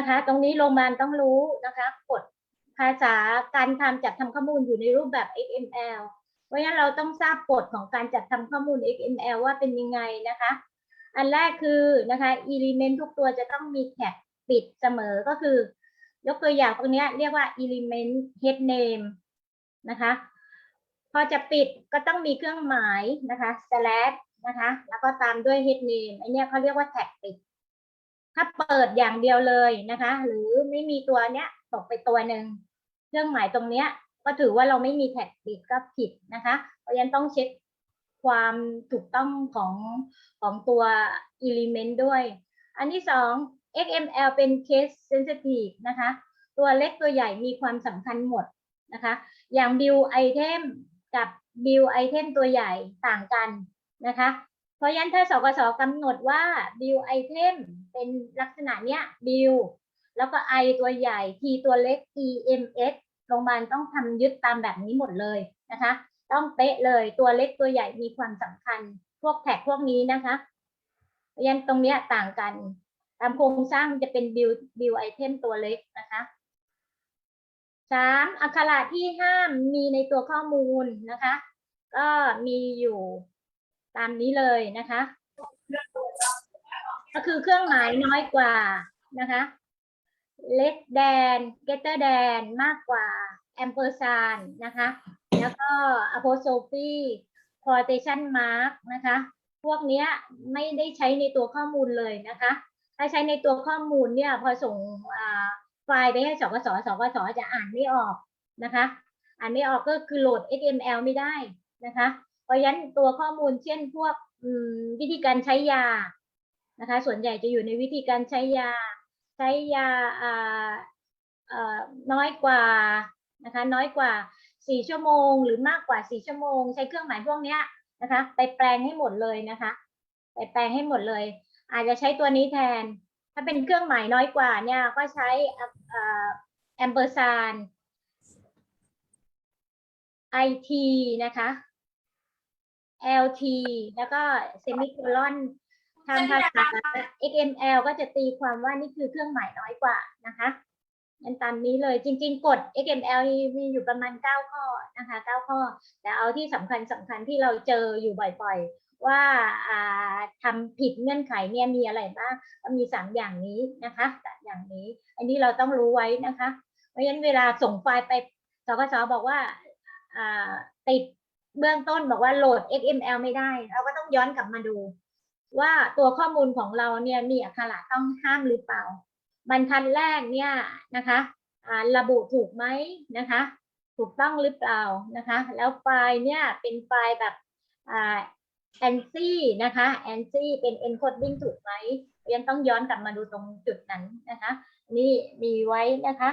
นะคะ ตรงนี้โรงพยาบาลต้องรู้นะคะกฎภาษาการทำจัดทำข้อมูลอยู่ในรูปแบบ XML เพราะฉะนั้นเราต้องทราบกฎของการจัดทำข้อมูล XML ว่าเป็นยังไงนะคะ อันแรกคือนะคะ element ทุกตัวจะต้องมีแท็กปิดเสมอก็คือยกตัวอย่างตรงนี้เรียกว่า element head name นะคะ พอจะปิดก็ต้องมีเครื่องหมายนะคะ slash นะคะ แล้วก็ตามด้วย head name อันเนี้ยเขาเรียกว่าแท็กปิด ถ้าเปิดอย่างเดียวเลยนะคะ หรือไม่มีตัวเนี้ยตกไปตัวหนึ่งเครื่องหมายตรงเนี้ยก็ถือว่าเราไม่มีแท็กปิดก็ผิดนะคะ เพราะฉะนั้นต้องเช็คความถูกต้องของของตัว element ด้วย อันที่สอง XML เป็น case sensitive นะคะ ตัวเล็กตัวใหญ่มีความสำคัญหมดนะคะ อย่าง build item กับ build item ตัวใหญ่ต่างกันนะคะ เพราะฉะนั้นถ้าสกสกำหนดว่า build item เป็นลักษณะเนี้ย build แล้วก็ i ตัวใหญ่ t ตัวเล็ก ems โรงพยาบาลต้องทำยึดตามแบบนี้หมดเลยนะคะ ต้องเป๊ะเลยตัวเล็กตัวใหญ่มีความสำคัญพวกแท็กพวกนี้นะคะเพราะฉะนั้นตรงเนี้ยต่างกัน ตามโครงสร้างจะเป็น build build item ตัวเล็กนะคะสามอักขระที่ห้ามมีในตัวข้อมูลนะคะ ก็มีอยู่ ตามนี้เลยนะคะ ก็คือเครื่องหมายน้อยกว่านะคะ less than greater than มากกว่า ampersand นนะคะ แล้วก็ apostrophe quotation mark นะคะ พวกนี้ไม่ได้ใช้ในตัวข้อมูลเลยนะคะ ถ้าใช้ในตัวข้อมูลเนี่ยพอส่งไฟล์ไปให้สกสสกสจะอ่านไม่ออกนะคะ อ่านไม่ออกก็คือโหลด XML ไม่ได้นะคะ ราะฉะนั้นตัวข้อมูลเช่นพวกวิธีการใช้ยานะคะ ส่วนใหญ่จะอยู่ในวิธีการใช้ยา ใช้ยาอ่าน้อยกว่านะคะน้อยกว่าสี่ชั่วโมง หรือมากกว่าสี่ชั่วโมง ใช้เครื่องหมายพวกนี้นะคะ ไปแปลงให้หมดเลยนะคะ ไปแปลงให้หมดเลย อาจจะใช้ตัวนี้แทน ถ้าเป็นเครื่องหมายน้อยกว่าเนี่ยก็ใช้แอมเปอร์ซาน IT นะคะ LT แล้วก็เซมิโคลอนทางภาษา XML ก็จะตีความว่านี่คือเครื่องหมายน้อยกว่านะคะงั้นตามนี้เลยจริง ๆ กฎ XML มีอยู่ประมาณ 9 ข้อนะคะ 9 ข้อ แต่เอาที่สำคัญสำคัญที่เราเจออยู่บ่อยๆ ว่าทำผิดเงื่อนไขเนี่ยมีอะไรบ้างก็มีสามอย่างนี้นะคะอย่างนี้ อันนี้เราต้องรู้ไว้นะคะ เพราะฉะนั้นเวลาส่งไฟล์ไปสกสบอกว่าติด เบื้องต้นบอกว่าโหลด XML ไม่ได้ เราก็ต้องย้อนกลับมาดู ว่าตัวข้อมูลของเราเนี่ยมีอักขระต้องห้ามหรือเปล่า บรรทัดแรกเนี่ยนะคะระบุถูกไหมนะคะ ถูกต้องหรือเปล่านะคะ แล้วไฟล์เนี่ยเป็นไฟล์แบบอ่า ANSI นะคะ ANSI เป็น encoding ถูกไหมยังต้องย้อนกลับมาดูตรงจุดนั้นนะคะ นี่มีไว้นะคะ